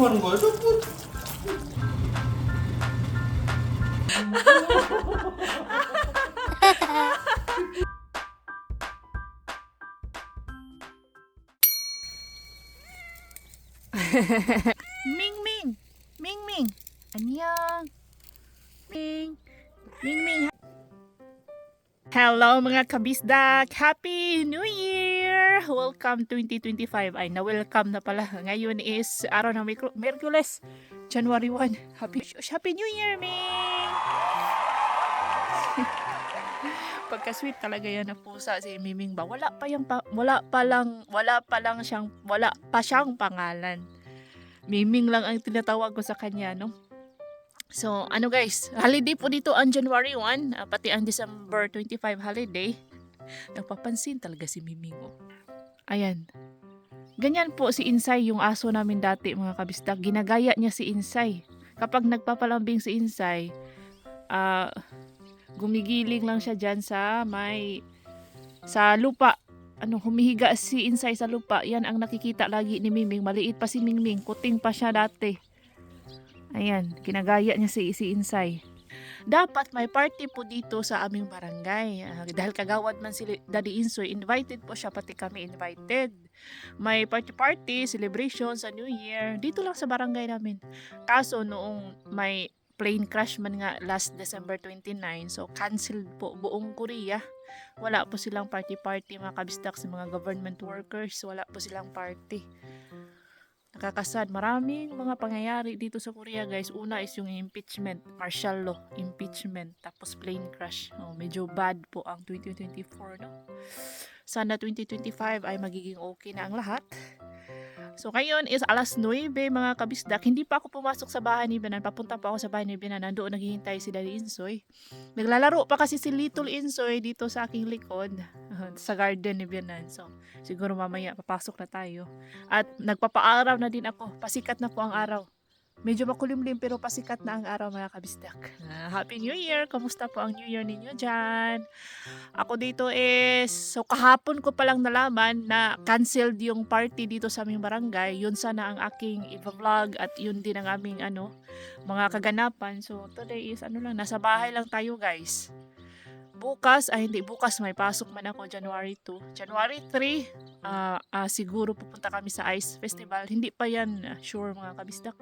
gue sebut. Ming Ming. Ming Ming. Annyeong. Ming. Ming Ming. Hello mga kabisdak. Happy New Year. Welcome 2025. Ay, na-welcome na pala. Ngayon is araw ng Merku- Merkules, January 1. Happy, Happy New Year, Ming! Pagka-sweet talaga yan na pusa si Miming ba? Wala pa yung pa- wala pa lang wala pa lang siyang wala pa siyang pangalan. Miming lang ang tinatawag ko sa kanya, no? So, ano guys, holiday po dito ang January 1, ah, pati ang December 25 holiday. Nagpapansin talaga si Miming, oh. Ayan. Ganyan po si Insay, yung aso namin dati, mga kabistak. Ginagaya niya si Insay. Kapag nagpapalambing si Insay, ah, gumigiling lang siya dyan sa may, sa lupa ano, humihiga si Insay sa lupa. Yan ang nakikita lagi ni Miming. Maliit pa si Mingming. Kuting pa siya dati. Ayan, kinagaya niya si, si Insay. Dapat may party po dito sa aming barangay. Ah, dahil kagawad man si Daddy Insoy, invited po siya, pati kami invited. May party-party, celebration sa New Year, dito lang sa barangay namin. Kaso noong may plane crash man nga last December 29, so canceled po buong Korea wala po silang party-party mga kabistak sa mga government workers. Wala po silang party. Nakakasad. Maraming mga pangyayari dito sa Korea guys. Una is yung impeachment. Martial law. Impeachment. Tapos plane crash. Oh, medyo bad po ang 2024 no. Sana 2025 ay magiging okay na ang lahat. So ngayon is alas 9 mga kabisdak. Hindi pa ako pumasok sa bahay ni Benan. Papunta pa ako sa bahay ni Benan. Nandoon naghihintay si Daddy Insoy. Naglalaro pa kasi si Little Insoy dito sa aking likod sa garden ni Bianan. So, siguro mamaya papasok na tayo. At nagpapaaraw na din ako. Pasikat na po ang araw. Medyo makulimlim pero pasikat na ang araw mga kabisdak. Ah, Happy New Year! Kamusta po ang New Year ninyo dyan? Ako dito is, so kahapon ko palang nalaman na canceled yung party dito sa aming barangay. Yun sana ang aking i-vlog at yun din ang aming ano, mga kaganapan. So today is ano lang, nasa bahay lang tayo guys. Bukas, ay hindi, bukas may pasok man ako January 2. January 3, ah ah, siguro pupunta kami sa Ice Festival. Hindi pa yan ah, sure mga kabisdak.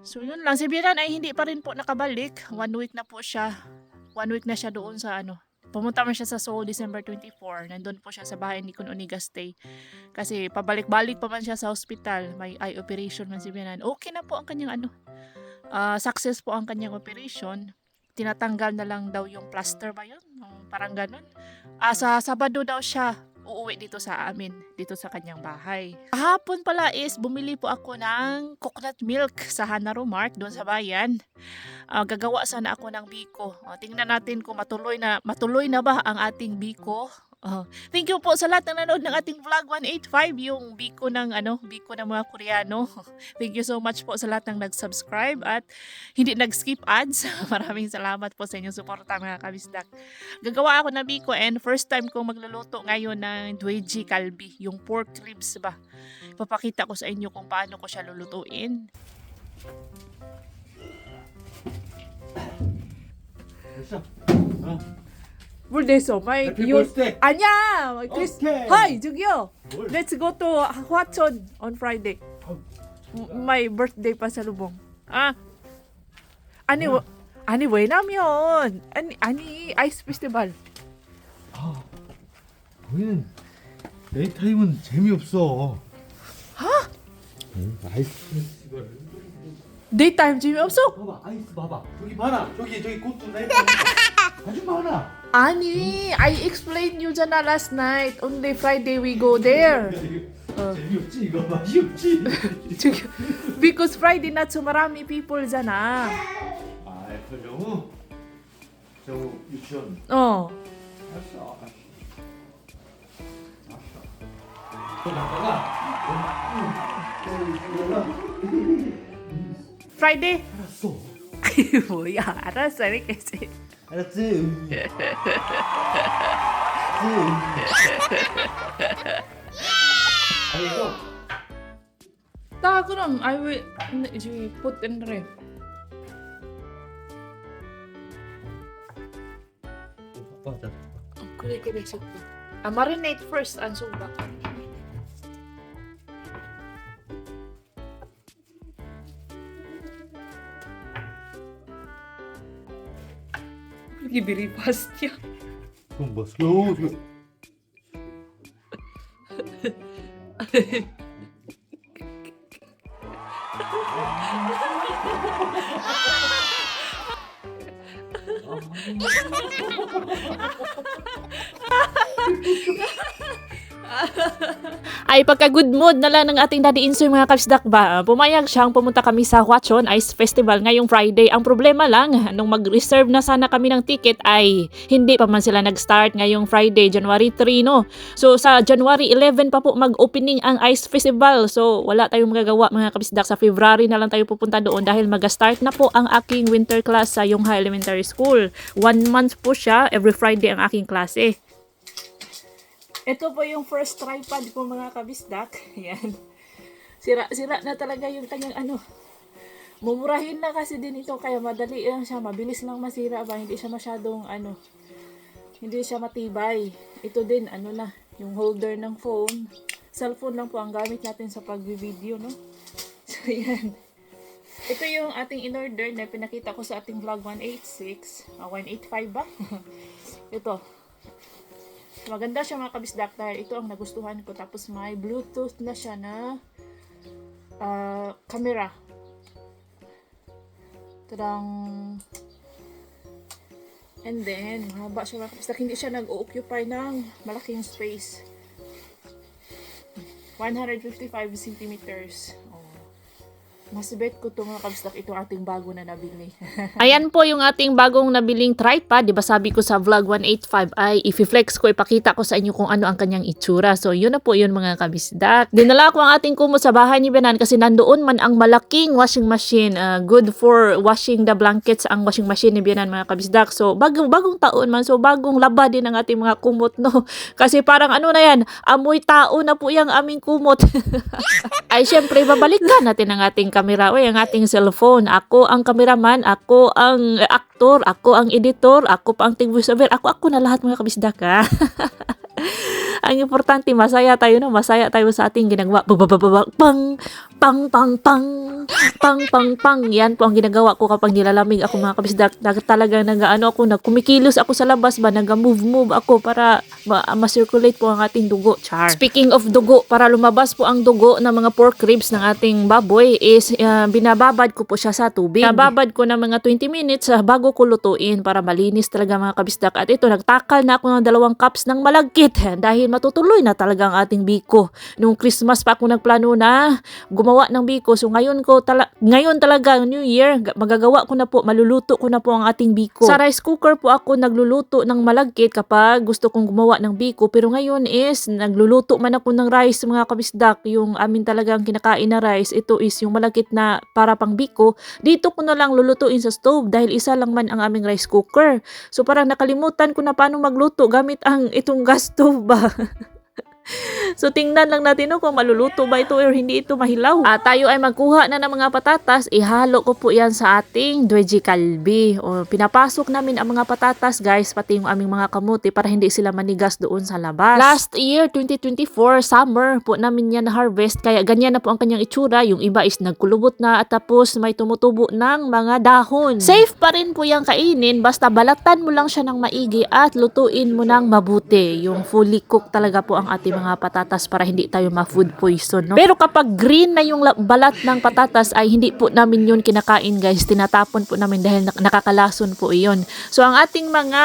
So yun lang, si Biran ay hindi pa rin po nakabalik. One week na po siya. One week na siya doon sa ano. Pumunta man siya sa Seoul December 24. Nandun po siya sa bahay ni Kun Oniga Stay. Kasi pabalik-balik pa man siya sa hospital. May eye operation man si Biran. Okay na po ang kanyang ano. ah, success po ang kanyang operation tinatanggal na lang daw yung plaster ba yun? Parang ganun. Ah, sa Sabado daw siya uuwi dito sa amin, dito sa kanyang bahay. Kahapon pala is bumili po ako ng coconut milk sa Hanaro Mart doon sa bayan. Ah, gagawa sana ako ng biko. Ah, tingnan natin kung matuloy na matuloy na ba ang ating biko. Ah, thank you po sa lahat ng nanood ng ating vlog 185 yung biko ng ano, biko ng mga Koreano. Thank you so much po sa lahat ng nag-subscribe at hindi nag-skip ads. Maraming salamat po sa inyong suporta mga kabisdak. Gagawa ako ng biko and first time kong magluluto ngayon ng Dweji Kalbi, yung pork ribs ba. Ipapakita ko sa inyo kung paano ko siya lulutuin. 됐어. 어. 물 내서 마이 birthday. 아니야 오케이. 하이 저기요 뭘? Let's go to Hwacheon on Friday My birthday pa sa lubong 아 아니 뭐? 아니 왜냐면 아니 아니 아이스 페스티벌 아, 우리는 데이타임은 재미없어. 응? 아이스. 데이타임 재미없어? 봐봐, 아이스 봐봐. 저기 많아. 저기 저기 꽃도 나 아주 많아. 아니 I explained you 잖아 last night Only Friday we go there 어. 재미없지 이거 맛이 없지. 저기 Because Friday not so marami people잖아 아, 애플 정우. 정우 유치원. 어 알았어. 알았어. 알았어. 또 나가가. Friday 알았어. 뭐야 알았어 이렇게 해 Ano to? to? Ay, go. Tago lang. I will you put in ref. Oh, ah, marinate first ang suba. Lagi very fast niya. Ay pagka good mood na lang ng ating Daddy Insoy mga kabsdak ba, pumayag siyang pumunta kami sa Huachon Ice Festival ngayong Friday. Ang problema lang, nung mag-reserve na sana kami ng ticket ay hindi pa man sila nag-start ngayong Friday, January 3 no. So sa January 11 pa po mag-opening ang Ice Festival. So wala tayong magagawa mga kabsdak. Sa February na lang tayo pupunta doon dahil mag-start na po ang aking winter class sa Yongha Elementary School. One month po siya, every Friday ang aking klase. Ito po yung first tripod ko mga kabisdak. Yan. Sira-sira na talaga yung kanyang ano. Mumurahin na kasi din ito kaya madali lang siya. Mabilis lang masira ba. Hindi siya masyadong ano. Hindi siya matibay. Ito din ano na. Yung holder ng phone. Cellphone lang po ang gamit natin sa pag-video no. So yan. Ito yung ating in-order na pinakita ko sa ating vlog 186. Ah, 185 ba? ito. Maganda siya mga kabisdak dahil ito ang nagustuhan ko. Tapos may Bluetooth na siya na ah, camera. Tadang And then, haba siya mga kabisdak. Hindi siya nag-occupy ng malaking space. 155 centimeters. Oh. Mas bet ko to mga kabisdak. Ito ating bago na nabili. Ayan po yung ating bagong nabiling tripod. Di ba sabi ko sa vlog 185 ay i-flex ko, ipakita ko sa inyo kung ano ang kanyang itsura. So yun na po yun mga kabisdak. Dinala ko ang ating kumot sa bahay ni Benan kasi nandoon man ang malaking washing machine. Uh, good for washing the blankets ang washing machine ni Benan mga kabisdak. So bagong, bagong taon man. So bagong laba din ang ating mga kumot no. Kasi parang ano na yan, amoy tao na po yung aming kumot. ay syempre babalikan natin ang ating kamera o ang ating cellphone. Ako ang cameraman, ako ang aktor, ako ang editor, ako pa ang ting voiceover, ako ako na lahat mga kabisdak ha. ang importante masaya tayo no, masaya tayo sa ating ginagawa. Bababababang, pang pang pang. Pang pang pang. Yan po ang ginagawa ko kapag nilalamig ako mga kabisdak Nag- talaga nagaano ako nagkumikilos ako sa labas ba? Naga-move move ako para ma- ma-circulate po ang ating dugo. Char. Speaking of dugo para lumabas po ang dugo ng mga pork ribs ng ating baboy is uh, binababad ko po siya sa tubig. Nababad ko ng mga 20 minutes uh, bago ko lutuin para malinis talaga mga kabisdak at ito nagtakal na ako ng dalawang cups ng malagkit. Dahil matutuloy na talaga ang ating biko. Nung Christmas pa ako nagplano na gumawa ng biko. So ngayon ko tala- ngayon talaga New Year, ga- magagawa ko na po, maluluto ko na po ang ating biko. Sa rice cooker po ako nagluluto ng malagkit kapag gusto kong gumawa ng biko. Pero ngayon is nagluluto man ako ng rice mga kabisdak, yung amin talagang kinakain na rice, ito is yung malagkit na para pang biko. Dito ko na lang lulutuin sa stove dahil isa lang man ang aming rice cooker. So parang nakalimutan ko na paano magluto gamit ang itong gas stove ba. So tingnan lang natin no, kung maluluto ba ito or hindi ito mahilaw. At tayo ay magkuha na ng mga patatas, ihalo ko po yan sa ating dweji kalbi. O pinapasok namin ang mga patatas guys, pati yung aming mga kamuti para hindi sila manigas doon sa labas. Last year, 2024, summer po namin yan harvest, kaya ganyan na po ang kanyang itsura. Yung iba is nagkulubot na at tapos may tumutubo ng mga dahon. Safe pa rin po yung kainin, basta balatan mo lang siya ng maigi at lutuin mo ng mabuti. Yung fully cooked talaga po ang ating mga patatas para hindi tayo ma-food poison. No? Pero kapag green na yung la- balat ng patatas ay hindi po namin yun kinakain guys. Tinatapon po namin dahil nak- nakakalason po iyon. So ang ating mga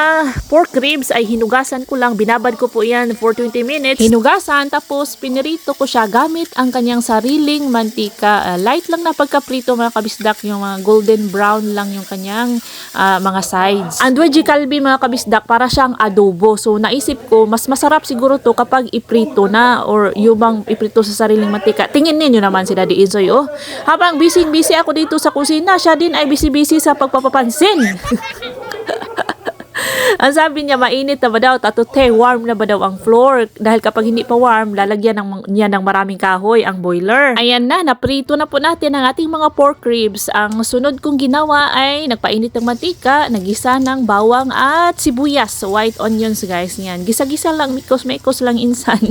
pork ribs ay hinugasan ko lang. Binabad ko po yan for 20 minutes. Hinugasan tapos pinirito ko siya gamit ang kanyang sariling mantika. Ah, light lang na pagkaprito mga kabisdak. Yung mga golden brown lang yung kanyang ah, mga sides. Ang veggie kalbi mga kabisdak para siyang adobo. So naisip ko mas masarap siguro to kapag iprito na or yung bang iprito sa sariling mantika. Tingin ninyo naman si Daddy Insoy oh. Habang busy-busy ako dito sa kusina, siya din ay busy-busy sa pagpapapansin. ang sabi niya, mainit na ba daw? Tatute, warm na ba daw ang floor? Dahil kapag hindi pa warm, lalagyan ng, niya ng maraming kahoy ang boiler. Ayan na, naprito na po natin ang ating mga pork ribs. Ang sunod kong ginawa ay nagpainit ng mantika, nagisa ng bawang at sibuyas. White onions guys, yan. Gisa-gisa lang, mikos-mikos lang insan.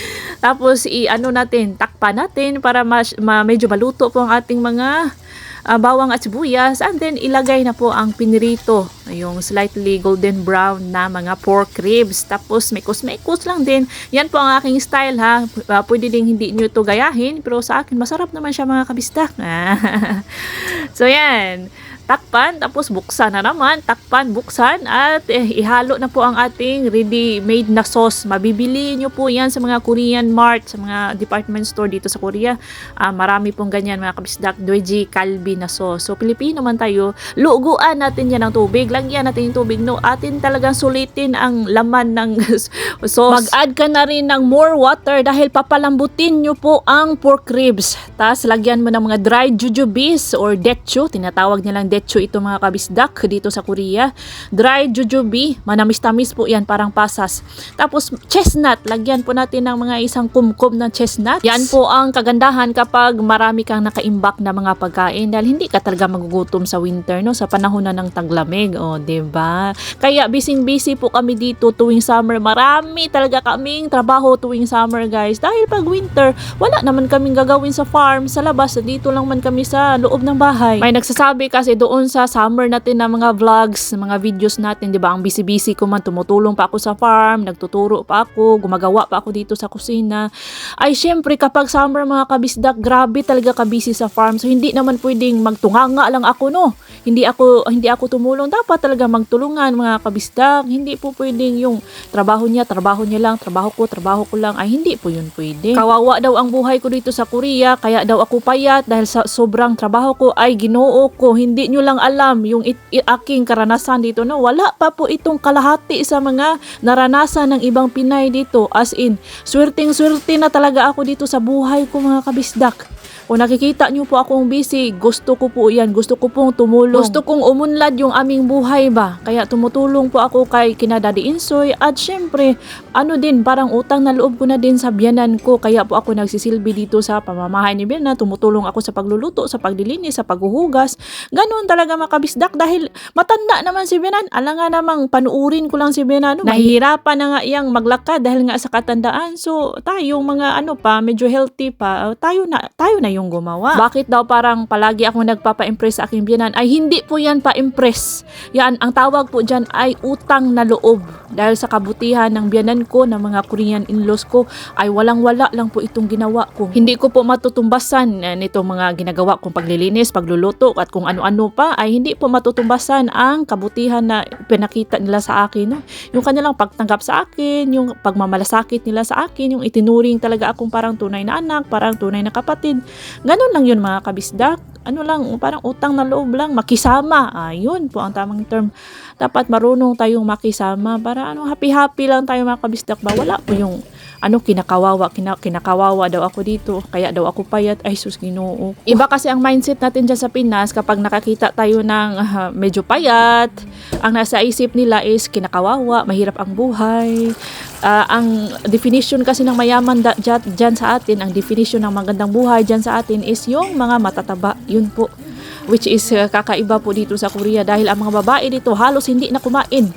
Tapos i-ano natin, takpan natin para mas, ma, medyo maluto po ang ating mga ah, bawang at sibuyas and then ilagay na po ang pinirito, yung slightly golden brown na mga pork ribs. Tapos mekos-mekos lang din. Yan po ang aking style ha. Ah, pwede din hindi nyo ito gayahin pero sa akin masarap naman siya mga kabistak. so yan. Takpan, tapos buksan na naman. Takpan, buksan, at eh, ihalo na po ang ating ready-made na sauce. Mabibili nyo po yan sa mga Korean mart, sa mga department store dito sa Korea. Ah, marami pong ganyan mga kabisdak, doji kalbi na sauce. So, Pilipino man tayo, luguan natin yan ng tubig. Lagyan natin yung tubig. No, atin talagang sulitin ang laman ng sauce. Mag-add ka na rin ng more water dahil papalambutin nyo po ang pork ribs. Tapos, lagyan mo ng mga dried jujubes or dechu. Tinatawag nilang dechu ito mga kabisdak dito sa Korea. Dried jujube, manamis-tamis po yan, parang pasas. Tapos, chestnut. Lagyan po natin ng mga isang kumkum ng chestnut. Yan po ang kagandahan kapag marami kang nakaimbak na mga pagkain dahil hindi ka talaga magugutom sa winter no sa panahon na ng taglamig oh 'di ba kaya busy-busy po kami dito tuwing summer marami talaga kaming trabaho tuwing summer guys dahil pag winter wala naman kaming gagawin sa farm sa labas dito lang man kami sa loob ng bahay may nagsasabi kasi doon sa summer natin na mga vlogs mga videos natin 'di ba? Ang busy-busy ko man tumutulong pa ako sa farm nagtuturo pa ako gumagawa pa ako dito sa kusina. Ay syempre kapag summer mga kabisdak grabe talaga kabisi sa farm. So hindi naman pwedeng magtunganga lang ako no? Hindi ako hindi ako tumulong. Dapat talaga magtulungan mga kabisdak. Hindi po pwedeng yung trabaho niya trabaho niya lang trabaho ko trabaho ko lang. Ay hindi po yun pwede kawawa daw ang buhay ko dito sa Korea kaya daw ako payat dahil sa sobrang trabaho ko. Ay ginoo ko hindi nyo lang alam yung it, i- aking karanasan dito no? Wala pa po itong kalahati sa mga naranasan ng ibang Pinay dito. As in swerteng swerte na talaga ako dito sa buhay ko mga kabisdak kung nakikita niyo po akong busy, gusto ko po yan. Gusto ko pong tumulong. Gusto kong umunlad yung aming buhay ba. Kaya tumutulong po ako kay kinadadi Insoy. At syempre, ano din, parang utang na loob ko na din sa biyanan ko. Kaya po ako nagsisilbi dito sa pamamahay ni Biana. Tumutulong ako sa pagluluto, sa paglilinis, sa paghuhugas. Ganun talaga makabisdak dahil matanda naman si Bianan. Alam nga namang panuurin ko lang si Bianan. No? Nahihirapan na nga iyang maglakad dahil nga sa katandaan. So, tayong mga ano pa, medyo healthy pa, tayo na, tayo na yung gumawa. Bakit daw parang palagi ako nagpapa-impress sa aking biyanan? Ay hindi po yan pa-impress. Yan, ang tawag po dyan ay utang na loob. Dahil sa kabutihan ng biyanan ko, ng mga Korean in-laws ko, ay walang-wala lang po itong ginawa ko. Hindi ko po matutumbasan eh, nitong mga ginagawa kong paglilinis, pagluluto, at kung ano-ano pa, ay hindi po matutumbasan ang kabutihan na pinakita nila sa akin. Yung kanilang pagtanggap sa akin, yung pagmamalasakit nila sa akin, yung itinuring talaga akong parang tunay na anak, parang tunay na kapatid. Ganon lang yun mga kabisdak. Ano lang, parang utang na loob lang, makisama. Ayun po ang tamang term. Dapat marunong tayong makisama para ano, happy-happy lang tayo mga kabisdak ba? Wala po yung ano kinakawawa kina, kinakawawa daw ako dito kaya daw ako payat ay sus ginoo iba kasi ang mindset natin dyan sa Pinas kapag nakakita tayo ng ah, medyo payat ang nasa isip nila is kinakawawa mahirap ang buhay Ah, ang definition kasi ng mayaman da, dyan, dyan sa atin, ang definition ng magandang buhay dyan sa atin is yung mga matataba. Yun po. Which is uh, kakaiba po dito sa Korea dahil ang mga babae dito halos hindi na kumain.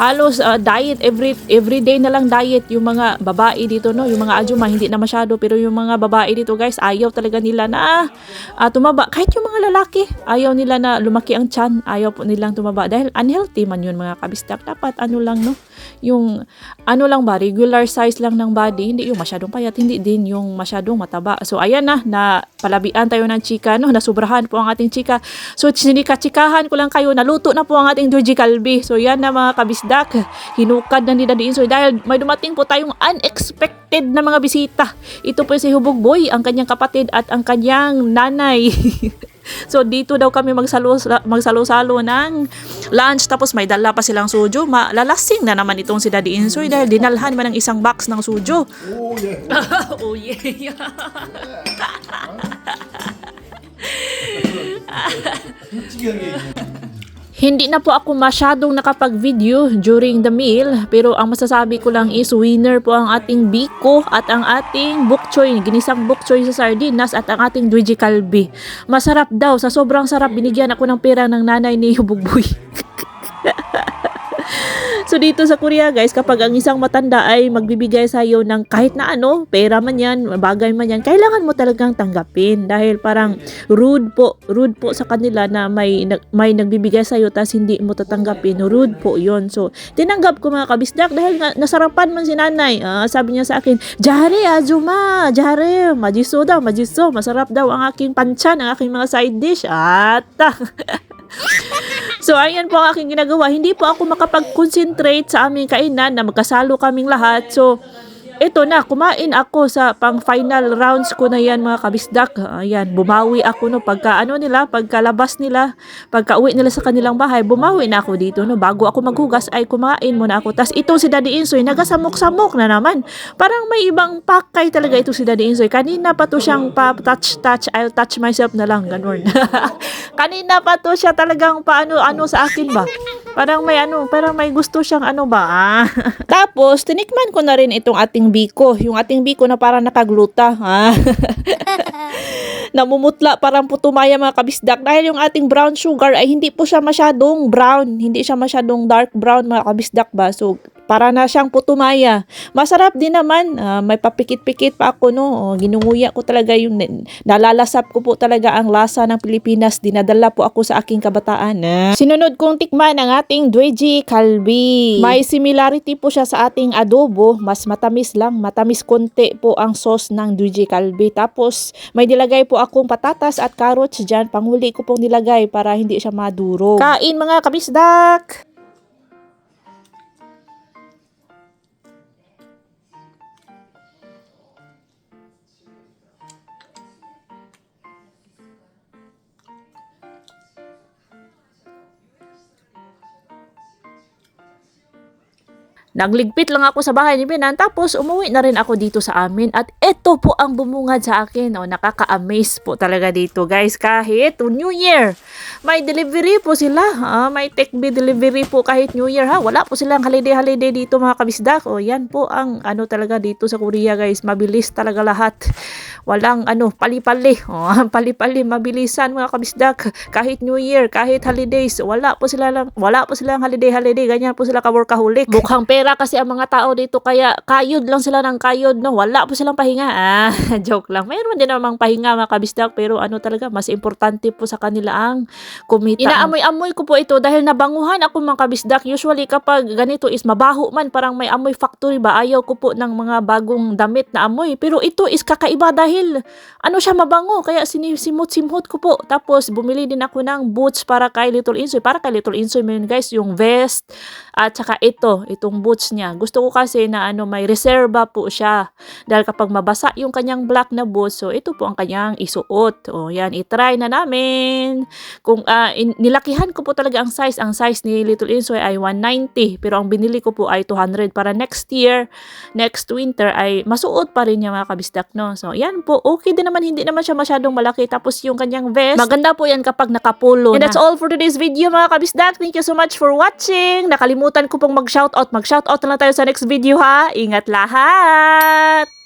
Halos uh, diet every every day na lang diet yung mga babae dito no, yung mga ajuma hindi na masyado pero yung mga babae dito guys ayaw talaga nila na ah, tumaba kahit yung mga lalaki ayaw nila na lumaki ang tiyan, ayaw po nilang tumaba dahil unhealthy man yun mga kabistak. Dapat ano lang no, yung ano lang ba, regular size lang ng body, hindi yung masyadong payat, hindi din yung masyadong mataba. So ayan na, na palabian tayo ng chika, no? nasubrahan po ang ating chika. So sinika-chikahan ko lang kayo, naluto na po ang ating Doji Kalbi. So yan na mga kabisdak, Dak, hinukad na nila diin so dahil may dumating po tayong unexpected na mga bisita. Ito po si Hubog Boy, ang kanyang kapatid at ang kanyang nanay. So dito daw kami magsalo-salo ng lunch tapos may dala pa silang sujo. Malalasing na naman itong si Daddy Insoy dahil dinalhan man ng isang box ng sujo. Oh yeah. oh yeah. Hindi na po ako masyadong nakapag-video during the meal pero ang masasabi ko lang is winner po ang ating biko at ang ating bok choy, ginisang bok choy sa sardinas at ang ating dwiji kalbi. Masarap daw, sa sobrang sarap binigyan ako ng pera ng nanay ni Bugboy. So dito sa Korea guys, kapag ang isang matanda ay magbibigay sa iyo ng kahit na ano, pera man yan, bagay man yan, kailangan mo talagang tanggapin dahil parang rude po, rude po sa kanila na may may nagbibigay sa iyo tas hindi mo tatanggapin, rude po 'yon. So tinanggap ko mga kabisdak dahil nga nasarapan man si nanay. Ah, sabi niya sa akin, "Jare, ajuma, jare, majiso daw, majiso, masarap daw ang aking panchan, ang aking mga side dish." At So, ayan po ang aking ginagawa. Hindi po ako makapag-concentrate sa aming kainan na magkasalo kaming lahat. So, ito na, kumain ako sa pang final rounds ko na yan mga kabisdak. Ayan, bumawi ako no pagka ano nila, pagkalabas nila, pagka uwi nila sa kanilang bahay, bumawi na ako dito no. Bago ako maghugas ay kumain muna ako. Tas ito si Daddy Insoy, nagasamok-samok na naman. Parang may ibang pakay talaga ito si Daddy Insoy. Kanina pa to siyang pa touch touch, I'll touch myself na lang ganun. Kanina pa to siya talagang paano ano sa akin ba? Parang may ano, parang may gusto siyang ano ba? ah. Tapos, tinikman ko na rin itong ating biko. Yung ating biko na parang nakagluta. Ha? Namumutla parang putumaya mga kabisdak. Dahil yung ating brown sugar ay hindi po siya masyadong brown. Hindi siya masyadong dark brown mga kabisdak ba. So, para na siyang putumaya. Masarap din naman. Ah, may papikit-pikit pa ako no. Oh, ginunguya ko talaga yung nalalasap ko po talaga ang lasa ng Pilipinas. Dinadala po ako sa aking kabataan. Ah. Sinunod kong tikman ang ating Dweji Kalbi. May similarity po siya sa ating adobo. Mas matamis lang. Matamis konti po ang sauce ng Dweji Kalbi. Tapos may nilagay po akong patatas at carrots dyan. Panghuli ko pong nilagay para hindi siya maduro. Kain mga kabisdak! Nagligpit lang ako sa bahay ni Binan tapos umuwi na rin ako dito sa amin at ito po ang bumungad sa akin. O, nakaka-amaze po talaga dito guys kahit New Year. May delivery po sila. Ah, may take delivery po kahit New Year ha. Wala po silang holiday-holiday dito mga kabisdak. O yan po ang ano talaga dito sa Korea guys. Mabilis talaga lahat. Walang ano pali-pali. O, pali-pali mabilisan mga kabisdak. Kahit New Year, kahit holidays, wala po sila lang wala po silang holiday-holiday. Ganyan po sila ka-workaholic. Mukhang pera kasi ang mga tao dito kaya kayod lang sila ng kayod no. Wala po silang pahinga. Ah, joke lang. Mayroon din namang pahinga mga kabisdak pero ano talaga mas importante po sa kanila ang kumita. Inaamoy-amoy ko po ito dahil nabanguhan ako mga kabisdak. Usually kapag ganito is mabaho man parang may amoy factory ba ayaw ko po ng mga bagong damit na amoy. Pero ito is kakaiba dahil ano siya mabango kaya sinisimot-simot ko po. Tapos bumili din ako ng boots para kay Little Insoy. Para kay Little Insoy yun guys yung vest at saka ito, itong boots niya. Gusto ko kasi na ano may reserva po siya. Dahil kapag mabasa yung kanyang black na boots, so ito po ang kanyang isuot. O yan, itry na namin. Kung ah, in- nilakihan ko po talaga ang size. Ang size ni Little Insoy ay 190. Pero ang binili ko po ay 200 para next year, next winter ay masuot pa rin niya mga kabisdak no. So yan po, okay din naman. Hindi naman siya masyadong malaki. Tapos yung kanyang vest, maganda po yan kapag nakapolo And na. that's all for today's video mga kabisdak. Thank you so much for watching. Nakalimutan ko pong mag-shoutout. Mag-shoutout na lang tayo sa next video ha. Ingat lahat!